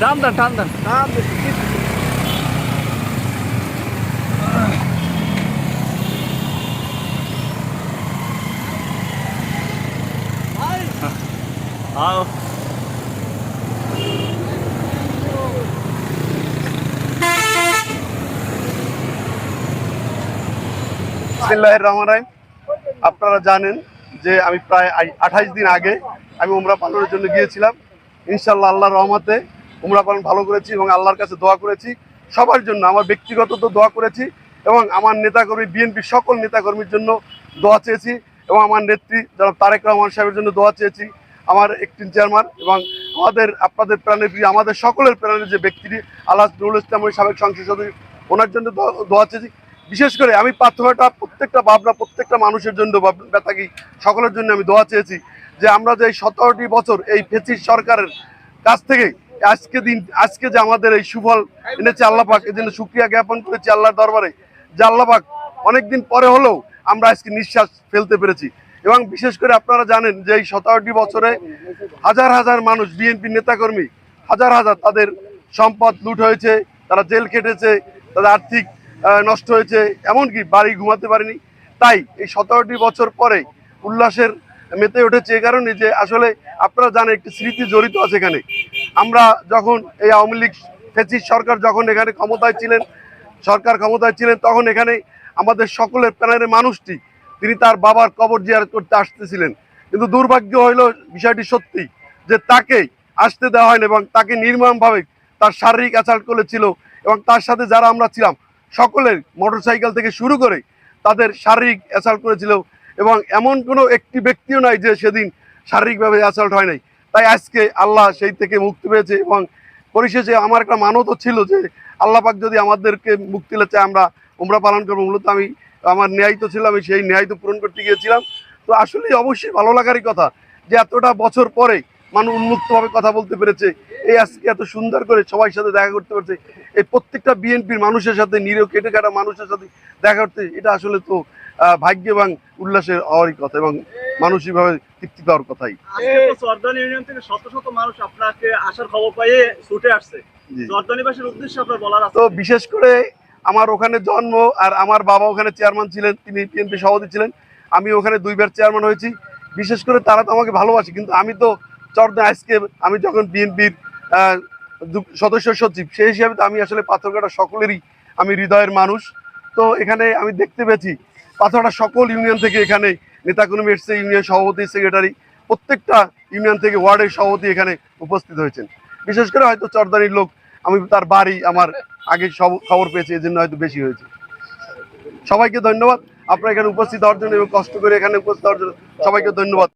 টান দেন টান দেন। আও বিসমিল্লাহির রহমান রাহিম। আপনারা জানেন যে আমি প্রায় আঠাইশ দিন আগে আমি উমরা পালনের জন্য গিয়েছিলাম। ইনশাল্লাহ আল্লাহর রহমতে উমরা পালন ভালো করেছি এবং আল্লাহর কাছে দোয়া করেছি। সবার জন্য, আমার ব্যক্তিগত তো দোয়া করেছি এবং আমার নেতাকর্মী, বিএনপির সকল নেতাকর্মীর জন্য দোয়া চেয়েছি এবং আমার নেত্রী যারা তারেক রহমান সাহেবের জন্য দোয়া চেয়েছি। আমার একটিন চেয়ারম্যান এবং আমাদের, আপনাদের প্রাণের প্রিয়, আমাদের সকলের প্রাণের যে ব্যক্তিটি আল্লাহ নুরুল ইসলাম সাবেক সংসদ সদস্য, ওনার জন্য দোয়া চেয়েছি। বিশেষ করে আমি প্রার্থনাটা প্রত্যেকটা ভাবনা, প্রত্যেকটা মানুষের জন্য ব্যথাকি সকলের জন্য আমি দোয়া চেয়েছি যে আমরা যে এই সতেরোটি বছর এই ফেসিস সরকারের কাছ থেকে আজকে দিন, আজকে যে আমাদের এই সুফল এনেছে আল্লাপাক, এই জন্য সুক্রিয়া জ্ঞাপন করেছি আল্লাহর দরবারে যে আল্লাপাক অনেকদিন পরে হলেও আমরা আজকে নিঃশ্বাস ফেলতে পেরেছি। এবং বিশেষ করে আপনারা জানেন যে এই সতেরোটি বছরে হাজার হাজার মানুষ, বিএনপি নেতাকর্মী, হাজার হাজার তাদের সম্পদ লুট হয়েছে, তারা জেল খেটেছে, তাদের আর্থিক নষ্ট হয়েছে, এমনকি বাড়ি ঘুমাতে পারেনি। তাই এই সতেরোটি বছর পরে উল্লাসের মেতে উঠেছে এ কারণে যে আসলে আপনারা জানেন একটি স্মৃতি জড়িত আছে এখানে। আমরা যখন এই আওয়ামী লীগ ফেসিস সরকার যখন এখানে ক্ষমতায় ছিলেন, সরকার ক্ষমতায় ছিলেন, তখন এখানে আমাদের সকলের প্যানেলের মানুষটি, তিনি তার বাবার কবর জিয়ারত করতে আসতেছিলেন। কিন্তু দুর্ভাগ্য হইল বিষয়টি সত্যি, যে তাকে আসতে দেওয়া হয়নি এবং তাকে নির্মমভাবে তার শারীরিক অ্যাসাল্ট করেছিল এবং তার সাথে যারা আমরা ছিলাম সকলের মোটরসাইকেল থেকে শুরু করে তাদের শারীরিক অ্যাসাল্ট করেছিল এবং এমন কোনো একটি ব্যক্তিও নাই যে সেদিন শারীরিকভাবে অ্যাসাল্ট হয় নাই। তাই আজকে আল্লাহ সেই থেকে মুক্তি পেয়েছে এবং পরিশেষে আমার একটা মানতও ছিল যে আল্লাহ পাক যদি আমাদেরকে মুক্তি চায় আমরা উমরা পালন করব। মূলত আমি আমার ন্যায় তো ছিল, আমি সেই ন্যায় তো পূরণ করতে গিয়েছিলাম। তো আসলেই অবশ্যই ভালো লাগারই কথা যে এতটা বছর পরে মানুষ উন্মুক্তভাবে কথা বলতে পেরেছে। এই আজকে এত সুন্দর করে সবার সাথে দেখা করতে পারছে। এই প্রত্যেকটা বিএনপির মানুষের সাথে নিরীহ কেটে কাটা মানুষের সাথে দেখা করতে এটা আসলে তো ভাগ্য এবং উল্লাসের হওয়ারই কথা এবং মানসিকভাবে তৃপ্তি পাওয়ার কথাই। আজকে তো চরদানি ইউনিয়ন থেকে শত শত মানুষ আপনাকে আসার খবর পাইয়ে ছুটে আসছে। জি। উদ্দেশ্যে আপনার বলার তো বিশেষ করে আমার ওখানে জন্ম আর আমার বাবা ওখানে চেয়ারম্যান ছিলেন তিনি বিএনপি সভাপতি ছিলেন। আমি ওখানে দুইবার চেয়ারম্যান হয়েছি। বিশেষ করে তারা তো আমাকে ভালোবাসে কিন্তু আমি তো চর্দা আজকে আমি যখন বিএনপির সদস্য সচিব, সেই হিসাবে তো আমি আসলে পাথরঘাটা সকলেরই আমি হৃদয়ের মানুষ। তো এখানে আমি দেখতে পেয়েছি, পাথরঘাটা সকল ইউনিয়ন থেকে এখানে নেতাকর্মী এসছে, ইউনিয়ন সভাপতি, সেক্রেটারি, প্রত্যেকটা ইউনিয়ন থেকে ওয়ার্ডের সভাপতি এখানে উপস্থিত হয়েছেন। বিশেষ করে হয়তো চরদানির লোক, আমি তার বাড়ি, আমার আগে সব খবর পেয়েছি এই জন্য হয়তো বেশি হয়েছে। সবাইকে ধন্যবাদ, আপনারা এখানে উপস্থিত হওয়ার জন্য এবং কষ্ট করে এখানে উপস্থিত হওয়ার জন্য সবাইকে ধন্যবাদ।